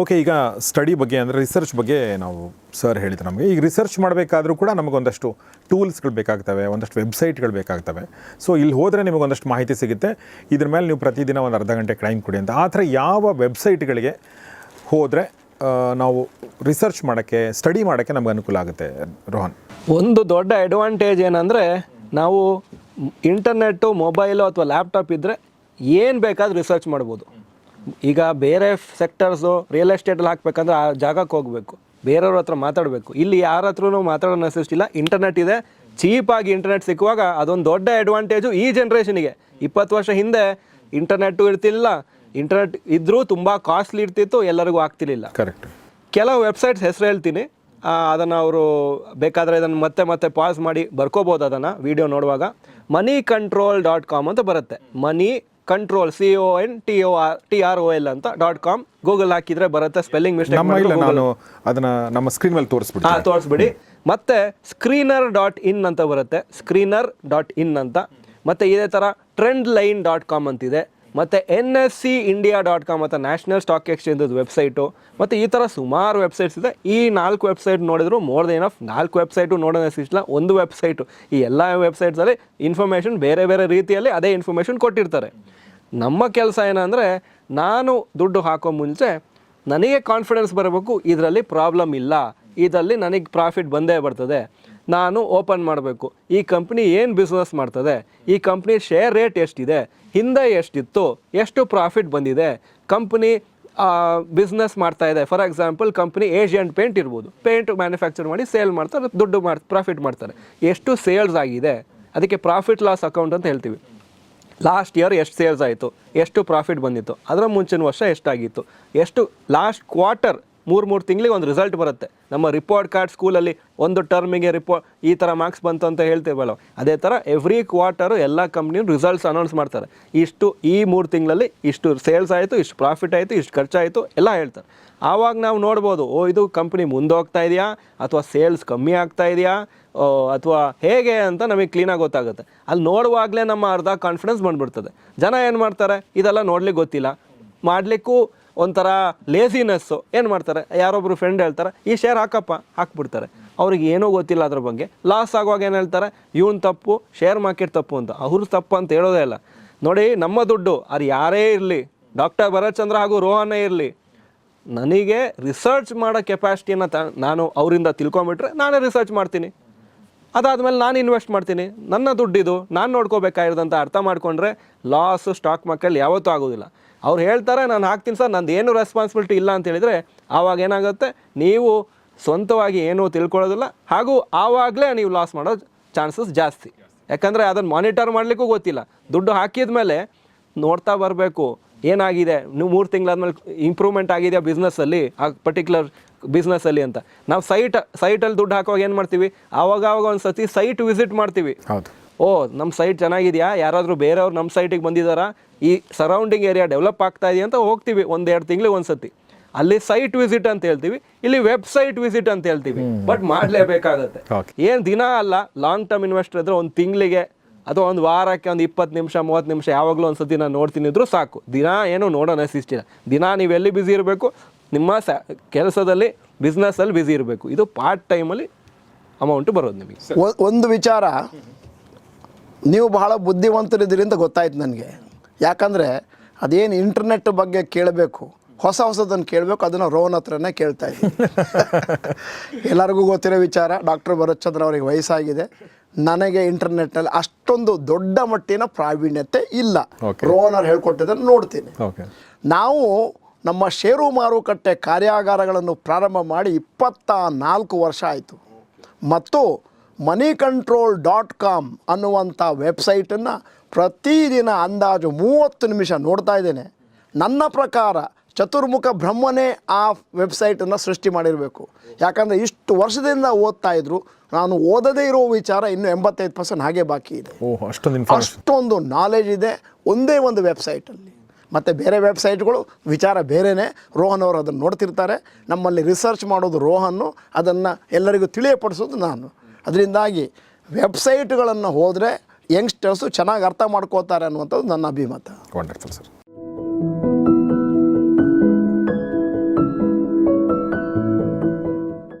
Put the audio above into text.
Okay ಈಗ study ಬಗ್ಗೆ ಅಂದರೆ ರಿಸರ್ಚ್ ಬಗ್ಗೆ ನಾವು ಸರ್ ಹೇಳಿದ್ರು ನಮಗೆ. ಈಗ ರಿಸರ್ಚ್ ಮಾಡಬೇಕಾದ್ರೂ ಕೂಡ ನಮಗೊಂದಷ್ಟು ಟೂಲ್ಸ್ಗಳು ಬೇಕಾಗ್ತವೆ, ಒಂದಷ್ಟು ವೆಬ್ಸೈಟ್ಗಳು ಬೇಕಾಗ್ತವೆ. ಸೊ ಇಲ್ಲಿ ಹೋದರೆ ನಿಮಗೆ ಒಂದಷ್ಟು ಮಾಹಿತಿ ಸಿಗುತ್ತೆ. ಇದ್ರ ಮೇಲೆ ನೀವು ಪ್ರತಿದಿನ ಒಂದು ಅರ್ಧ ಗಂಟೆ ಟೈಮ್ ಕೊಡಿ ಅಂತ. ಆ ಥರ ಯಾವ ವೆಬ್ಸೈಟ್ಗಳಿಗೆ ಹೋದರೆ ನಾವು ರಿಸರ್ಚ್ ಮಾಡೋಕ್ಕೆ ಸ್ಟಡಿ ಮಾಡೋಕ್ಕೆ ನಮ್ಗೆ ಅನುಕೂಲ ಆಗುತ್ತೆ, ರೋಹನ್? ಒಂದು ದೊಡ್ಡ ಅಡ್ವಾಂಟೇಜ್ ಏನಂದರೆ ನಾವು ಇಂಟರ್ನೆಟ್ಟು ಮೊಬೈಲು ಅಥವಾ ಲ್ಯಾಪ್ಟಾಪ್ ಇದ್ದರೆ ಏನು ಬೇಕಾದ್ರೂ ರಿಸರ್ಚ್ ಮಾಡ್ಬೋದು. ಈಗ ಬೇರೆ ಸೆಕ್ಟರ್ಸು ರಿಯಲ್ ಎಸ್ಟೇಟಲ್ಲಿ ಹಾಕ್ಬೇಕಂದ್ರೆ ಆ ಜಾಗಕ್ಕೆ ಹೋಗಬೇಕು. ಬೇರೆಯವ್ರ ಹತ್ರ ಮಾತಾಡಬೇಕು. ಇಲ್ಲಿ ಯಾರ ಹತ್ರನೂ ಮಾತಾಡೋ ಇಲ್ಲ. ಇಂಟರ್ನೆಟ್ ಇದೆ. ಚೀಪಾಗಿ ಇಂಟರ್ನೆಟ್ ಸಿಕ್ಕುವಾಗ ಅದೊಂದು ದೊಡ್ಡ ಅಡ್ವಾಂಟೇಜು ಈ ಜನ್ರೇಷನಿಗೆ ಇಪ್ಪತ್ತು ವರ್ಷ ಹಿಂದೆ ಇಂಟರ್ನೆಟ್ಟು ಇರ್ತಿಲ್ಲ ಇಂಟರ್ನೆಟ್ ಇದ್ದರೂ ತುಂಬ ಕಾಸ್ಟ್ಲಿ ಇರ್ತಿತ್ತು. ಎಲ್ಲರಿಗೂ ಆಗ್ತಿರ್ಲಿಲ್ಲ. ಕರೆಕ್ಟ್ ಕೆಲವು ವೆಬ್ಸೈಟ್ಸ್ ಹೆಸರು ಹೇಳ್ತೀನಿ. ಅದನ್ನು ಅವರು ಬೇಕಾದರೆ ಇದನ್ನು ಮತ್ತೆ ಮತ್ತೆ ಪಾಸ್ ಮಾಡಿ ಬರ್ಕೋಬೋದು ಅದನ್ನು ವಿಡಿಯೋ ನೋಡುವಾಗ. ಮನಿ ಕಂಟ್ರೋಲ್ ಡಾಟ್ ಕಾಮ್ ಅಂತ ಬರುತ್ತೆ. Money control C O N T O R T R O L ಅಂತ ಡಾಟ್ ಕಾಮ್ ಗೂಗಲ್ ಹಾಕಿದ್ರೆ ಬರುತ್ತೆ ಸ್ಪೆಲ್ಲಿಂಗ್ ನಮ್ಮ ಇಲ್ಲ ಮಿಸ್ಟೇಕ್ ನಾನು ಅದನ್ನ ನಮ್ಮ ಸ್ಕ್ರೀನ್ ಮೇಲೆ ತೋರಿಸ್ಬಿಡಿ ಹಾಂ ತೋರಿಸ್ಬಿಡಿ. ಮತ್ತೆ ಸ್ಕ್ರೀನರ್ ಡಾಟ್ ಇನ್ ಅಂತ ಬರುತ್ತೆ. ಸ್ಕ್ರೀನರ್ ಡಾಟ್ ಇನ್ ಅಂತ. ಮತ್ತೆ ಇದೇ ಥರ ಟ್ರೆಂಡ್ ಲೈನ್ ಡಾಟ್ ಕಾಮ್ ಅಂತಿದೆ. ಮತ್ತು N S C India dot com ಮತ್ತು ನ್ಯಾಷನಲ್ ಸ್ಟಾಕ್ ಎಕ್ಸ್ಚೇಂಜ್ ವೆಬ್ಸೈಟು, ಮತ್ತು ಈ ಥರ ಸುಮಾರು ವೆಬ್ಸೈಟ್ಸ್ ಇದೆ. ಈ ನಾಲ್ಕು ವೆಬ್ಸೈಟ್ ನೋಡಿದ್ರು ಮೋರ್ ದೆನ್ ಆಫ್ ನಾಲ್ಕು ವೆಬ್ಸೈಟು ನೋಡೋಣ ಒಂದು ವೆಬ್ಸೈಟು. ಈ ಎಲ್ಲ ವೆಬ್ಸೈಟ್ಸಲ್ಲಿ ಇನ್ಫಾರ್ಮೇಷನ್ ಬೇರೆ ಬೇರೆ ರೀತಿಯಲ್ಲಿ ಅದೇ ಇನ್ಫಾರ್ಮೇಷನ್ ಕೊಟ್ಟಿರ್ತಾರೆ. ನಮ್ಮ ಕೆಲಸ ಏನಂದರೆ ನಾನು ದುಡ್ಡು ಹಾಕೋ ಮುಂಚೆ ನನಗೆ ಕಾನ್ಫಿಡೆನ್ಸ್ ಬರಬೇಕು, ಇದರಲ್ಲಿ ಪ್ರಾಬ್ಲಮ್ ಇಲ್ಲ, ಇದರಲ್ಲಿ ನನಗೆ ಪ್ರಾಫಿಟ್ ಬಂದೇ ಬರ್ತದೆ. ನಾನು ಓಪನ್ ಮಾಡಬೇಕು. ಈ ಕಂಪ್ನಿ ಏನು ಬಿಸ್ನೆಸ್ ಮಾಡ್ತದೆ? ಈ ಕಂಪ್ನಿ ಶೇರ್ ರೇಟ್ ಎಷ್ಟಿದೆ? ಹಿಂದೆ ಎಷ್ಟಿತ್ತು? ಎಷ್ಟು ಪ್ರಾಫಿಟ್ ಬಂದಿದೆ? ಕಂಪ್ನಿ ಬಿಸ್ನೆಸ್ ಮಾಡ್ತಾ ಇದೆ. For example company Asian paint ಇರ್ಬೋದು. ಪೇಂಟ್ ಮ್ಯಾನುಫ್ಯಾಕ್ಚರ್ ಮಾಡಿ ಸೇಲ್ ಮಾಡ್ತಾರೆ, ದುಡ್ಡು ಮಾಡ್ ಪ್ರಾಫಿಟ್ ಮಾಡ್ತಾರೆ. ಎಷ್ಟು ಸೇಲ್ಸ್ ಆಗಿದೆ? ಅದಕ್ಕೆ ಪ್ರಾಫಿಟ್ ಲಾಸ್ ಅಕೌಂಟ್ ಅಂತ ಹೇಳ್ತೀವಿ. ಲಾಸ್ಟ್ ಇಯರ್ ಎಷ್ಟು ಸೇಲ್ಸ್ ಆಯಿತು? ಎಷ್ಟು ಪ್ರಾಫಿಟ್ ಬಂದಿತ್ತು? ಅದರ ಮುಂಚಿನ ವರ್ಷ ಎಷ್ಟಾಗಿತ್ತು? ಎಷ್ಟು ಲಾಸ್ಟ್ ಕ್ವಾರ್ಟರ್ ಮೂರು ಮೂರು ತಿಂಗಳಿಗೆ ಒಂದು ರಿಸಲ್ಟ್ ಬರುತ್ತೆ. ನಮ್ಮ ರಿಪೋರ್ಟ್ ಕಾರ್ಡ್ ಸ್ಕೂಲಲ್ಲಿ ಒಂದು ಟರ್ಮಿಗೆ ರಿಪೋರ್ಟ್ ಈ ಥರ ಮಾರ್ಕ್ಸ್ ಬಂತು ಅಂತ ಹೇಳ್ತೀವಲ್ಲ. ಅದೇ ಥರ ಎವ್ರಿ ಕ್ವಾರ್ಟರು ಎಲ್ಲ ಕಂಪ್ನಿಯೂ ರಿಸಲ್ಟ್ಸ್ ಅನೌನ್ಸ್ ಮಾಡ್ತಾರೆ. ಇಷ್ಟು ಈ ಮೂರು ತಿಂಗಳಲ್ಲಿ ಇಷ್ಟು ಸೇಲ್ಸ್ ಆಯಿತು, ಇಷ್ಟು ಪ್ರಾಫಿಟ್ ಆಯಿತು, ಇಷ್ಟು ಖರ್ಚಾಯಿತು, ಎಲ್ಲ ಹೇಳ್ತಾರೆ. ಆವಾಗ ನಾವು ನೋಡ್ಬೋದು, ಓ, ಇದು ಕಂಪ್ನಿ ಮುಂದೋಗ್ತಾ ಇದೆಯಾ? ಅಥವಾ ಸೇಲ್ಸ್ ಕಮ್ಮಿ ಆಗ್ತಾ ಇದೆಯಾ? ಅಥವಾ ಹೇಗೆ ಅಂತ ನಮಗೆ ಕ್ಲೀನಾಗಿ ಗೊತ್ತಾಗುತ್ತೆ. ಅಲ್ಲಿ ನೋಡುವಾಗಲೇ ನಮ್ಮ ಅರ್ಧ ಕಾನ್ಫಿಡೆನ್ಸ್ ಬಂದ್ಬಿಡ್ತದೆ. ಜನ ಏನು ಮಾಡ್ತಾರೆ? ಇದೆಲ್ಲ ನೋಡ್ಲಿಕ್ಕೆ ಗೊತ್ತಿಲ್ಲ. ಮಾಡಲಿಕ್ಕೂ ಒಂಥರ ಲೇಸಿನೆಸ್ಸು ಏನು ಮಾಡ್ತಾರೆ? ಯಾರೊಬ್ಬರು ಫ್ರೆಂಡ್ ಹೇಳ್ತಾರೆ, ಈ ಶೇರ್ ಹಾಕಪ್ಪ, ಹಾಕ್ಬಿಡ್ತಾರೆ. ಅವ್ರಿಗೆ ಏನೂ ಗೊತ್ತಿಲ್ಲ ಅದ್ರ ಬಗ್ಗೆ. ಲಾಸ್ ಆಗುವಾಗ ಏನು ಹೇಳ್ತಾರೆ? ಇವನು ತಪ್ಪು ಶೇರ್ ಮಾರ್ಕೆಟ್ ತಪ್ಪು ಅಂತ. ಅವ್ರ ತಪ್ಪು ಅಂತ ಹೇಳೋದೇ ಇಲ್ಲ. ನೋಡಿ, ನಮ್ಮ ದುಡ್ಡು, ಅದು ಯಾರೇ ಇರಲಿ ಡಾಕ್ಟರ್ ಭರತ್ ಚಂದ್ರ ಹಾಗೂ ರೋಹನೇ ಇರಲಿ, ನನಗೆ ರಿಸರ್ಚ್ ಮಾಡೋ ಕೆಪಾಸಿಟಿಯನ್ನು ತ ನಾನು ಅವರಿಂದ ತಿಳ್ಕೊಂಬಿಟ್ರೆ ನಾನೇ ರಿಸರ್ಚ್ ಮಾಡ್ತೀನಿ. ಅದಾದಮೇಲೆ ನಾನು ಇನ್ವೆಸ್ಟ್ ಮಾಡ್ತೀನಿ. ನನ್ನ ದುಡ್ಡಿದು ನಾನು ನೋಡ್ಕೋಬೇಕಾಗಿರೋದಂತ ಅರ್ಥ ಮಾಡಿಕೊಂಡ್ರೆ ಲಾಸು ಸ್ಟಾಕ್ ಮಾರ್ಕೆಟ್ ಯಾವತ್ತೂ ಆಗೋದಿಲ್ಲ. ಅವ್ರು ಹೇಳ್ತಾರೆ, ನಾನು ಹಾಕ್ತೀನಿ ಸರ್, ನಂದು ಏನು ರೆಸ್ಪಾನ್ಸಿಬಿಲಿಟಿ ಇಲ್ಲ ಅಂತ ಹೇಳಿದರೆ ಆವಾಗ ಏನಾಗುತ್ತೆ? ನೀವು ಸ್ವಂತವಾಗಿ ಏನೂ ತಿಳ್ಕೊಳ್ಳೋದಿಲ್ಲ. ಹಾಗೂ ಆವಾಗಲೇ ನೀವು ಲಾಸ್ ಮಾಡೋ ಚಾನ್ಸಸ್ ಜಾಸ್ತಿ. ಯಾಕಂದರೆ ಅದನ್ನು ಮಾನಿಟರ್ ಮಾಡಲಿಕ್ಕೂ ಗೊತ್ತಿಲ್ಲ. ದುಡ್ಡು ಹಾಕಿದ ಮೇಲೆ ನೋಡ್ತಾ ಬರಬೇಕು. ಏನಾಗಿದೆ? ನೀವು ಮೂರು ತಿಂಗಳಾದ್ಮೇಲೆ ಇಂಪ್ರೂವ್ಮೆಂಟ್ ಆಗಿದೆಯಾ ಬಿಸ್ನೆಸ್ಸಲ್ಲಿ ಆ ಪರ್ಟಿಕ್ಯುಲರ್ ಬಿಸ್ನೆಸ್ಸಲ್ಲಿ ಅಂತ. ನಾವು ಸೈಟ್ ಸೈಟಲ್ಲಿ ದುಡ್ಡು ಹಾಕುವಾಗ ಏನು ಮಾಡ್ತೀವಿ? ಆವಾಗ ಆವಾಗ ಒಂದು ಸತಿ ಸೈಟ್ ವಿಸಿಟ್ ಮಾಡ್ತೀವಿ. ಹೌದು. ಓ ನಮ್ಮ ಸೈಟ್ ಚೆನ್ನಾಗಿದೆಯಾ? ಯಾರಾದರೂ ಬೇರೆಯವ್ರು ನಮ್ಮ ಸೈಟಿಗೆ ಬಂದಿದ್ದಾರಾ ಈ ಸರೌಂಡಿಂಗ್ ಏರಿಯಾ ಡೆವಲಪ್ ಆಗ್ತಾ ಇದೆಯಾ ಅಂತ ಹೋಗ್ತೀವಿ ಒಂದು ಎರಡು ತಿಂಗಳಿಗೆ ಒಂದು ಸತಿ. ಅಲ್ಲಿ ಸೈಟ್ ವಿಸಿಟ್ ಅಂತ ಹೇಳ್ತೀವಿ ಇಲ್ಲಿ ವೆಬ್ಸೈಟ್ ವಿಸಿಟ್ ಅಂತ ಹೇಳ್ತೀವಿ. ಬಟ್ ಮಾಡಲೇಬೇಕಾಗತ್ತೆ. ಏನು ದಿನ ಅಲ್ಲ ಲಾಂಗ್ ಟರ್ಮ್ ಇನ್ವೆಸ್ಟರ್ ಇದ್ರೆ ಒಂದು ತಿಂಗಳಿಗೆ ಅಥವಾ ಒಂದು ವಾರಕ್ಕೆ ಒಂದು ಇಪ್ಪತ್ತು ನಿಮಿಷ ಮೂವತ್ತು ನಿಮಿಷ ಯಾವಾಗಲೂ ಒಂದು ಸತಿ ನಾನು ನೋಡ್ತೀನಿ ಇದ್ರೂ ಸಾಕು. ದಿನ ಏನು ನೋಡೋಣ ಸಿಸ್ಟಿಲ್ಲ ದಿನ ನೀವು ಎಲ್ಲಿ ಬ್ಯುಸಿ ಇರಬೇಕು ನಿಮ್ಮ ಸ ಕೆಲಸದಲ್ಲಿ ಬಿಸ್ನೆಸ್ಸಲ್ಲಿ ಬ್ಯುಸಿ ಇರಬೇಕು. ಇದು ಪಾರ್ಟ್ ಟೈಮಲ್ಲಿ ಅಮೌಂಟ್ ಬರೋದು ನಿಮಗೆ. ಒಂದು ವಿಚಾರ. ನೀವು ಬಹಳ ಬುದ್ಧಿವಂತರಿದ್ದೀರಿ ಅಂತ ಗೊತ್ತಾಯ್ತು ನನಗೆ. ಯಾಕಂದರೆ ಅದೇನು ಇಂಟರ್ನೆಟ್ ಬಗ್ಗೆ ಕೇಳಬೇಕು ಹೊಸ ಹೊಸದನ್ನು ಕೇಳಬೇಕು ಅದನ್ನು ರೋಹನ್ ಹತ್ರನೇ ಕೇಳ್ತಾ ಇದ್ದೀನಿ. ಎಲ್ಲರಿಗೂ ಗೊತ್ತಿರೋ ವಿಚಾರ ಡಾಕ್ಟರ್ ಭರತ್ಚಂದ್ರ ಅವರಿಗೆ ವಯಸ್ಸಾಗಿದೆ. ನನಗೆ ಇಂಟರ್ನೆಟ್ನಲ್ಲಿ ಅಷ್ಟೊಂದು ದೊಡ್ಡ ಮಟ್ಟಿನ ಪ್ರಾವೀಣ್ಯತೆ ಇಲ್ಲ. ರೋನರ್ ರೋಹನ್ ಅವ್ರು ಹೇಳ್ಕೊಟ್ಟಿದ್ದನ್ನು ನೋಡ್ತೀನಿ. ಓಕೆ ನಾವು ನಮ್ಮ ಷೇರು ಮಾರುಕಟ್ಟೆ ಕಾರ್ಯಾಗಾರಗಳನ್ನು ಪ್ರಾರಂಭ ಮಾಡಿ ಇಪ್ಪತ್ತ ನಾಲ್ಕು ವರ್ಷ ಆಯಿತು. ಮತ್ತು ಮನಿ ಕಂಟ್ರೋಲ್ ಡಾಟ್ ಕಾಮ್ ಅನ್ನುವಂಥ ವೆಬ್ಸೈಟನ್ನು ಪ್ರತಿದಿನ ಅಂದಾಜು ಮೂವತ್ತು ನಿಮಿಷ ನೋಡ್ತಾ ಇದ್ದೇನೆ. ನನ್ನ ಪ್ರಕಾರ ಚತುರ್ಮುಖ ಬ್ರಹ್ಮನೇ ಆ ವೆಬ್ಸೈಟನ್ನು ಸೃಷ್ಟಿ ಮಾಡಿರಬೇಕು. ಯಾಕಂದರೆ ಇಷ್ಟು ವರ್ಷದಿಂದ ಓದ್ತಾ ಇದ್ರು. ನಾನು ಓದದೇ ಇರೋ ವಿಚಾರ ಇನ್ನು ಎಂಬತ್ತೈದು ಪರ್ಸೆಂಟ್ ಹಾಗೆ ಬಾಕಿ ಇದೆ. ಅಷ್ಟೊಂದು ನಾಲೆಜ್ ಇದೆ ಒಂದೇ ಒಂದು ವೆಬ್ಸೈಟಲ್ಲಿ. ಮತ್ತು ಬೇರೆ ವೆಬ್ಸೈಟ್ಗಳು ವಿಚಾರ ಬೇರೆಯೇ ರೋಹನ್ ಅವರು ಅದನ್ನು ನೋಡ್ತಿರ್ತಾರೆ. ನಮ್ಮಲ್ಲಿ ರಿಸರ್ಚ್ ಮಾಡೋದು ರೋಹನ್ನು, ಅದನ್ನು ಎಲ್ಲರಿಗೂ ತಿಳಿಯಪಡಿಸೋದು ನಾನು. ಅದರಿಂದಾಗಿ ವೆಬ್ಸೈಟ್ಗಳನ್ನು ಹೋದರೆ ಯಂಗ್ಸ್ಟರ್ಸು ಚೆನ್ನಾಗಿ ಅರ್ಥ ಮಾಡ್ಕೋತಾರೆ ಅನ್ನುವಂಥದ್ದು ನನ್ನ ಅಭಿಮತ. Wonderful sir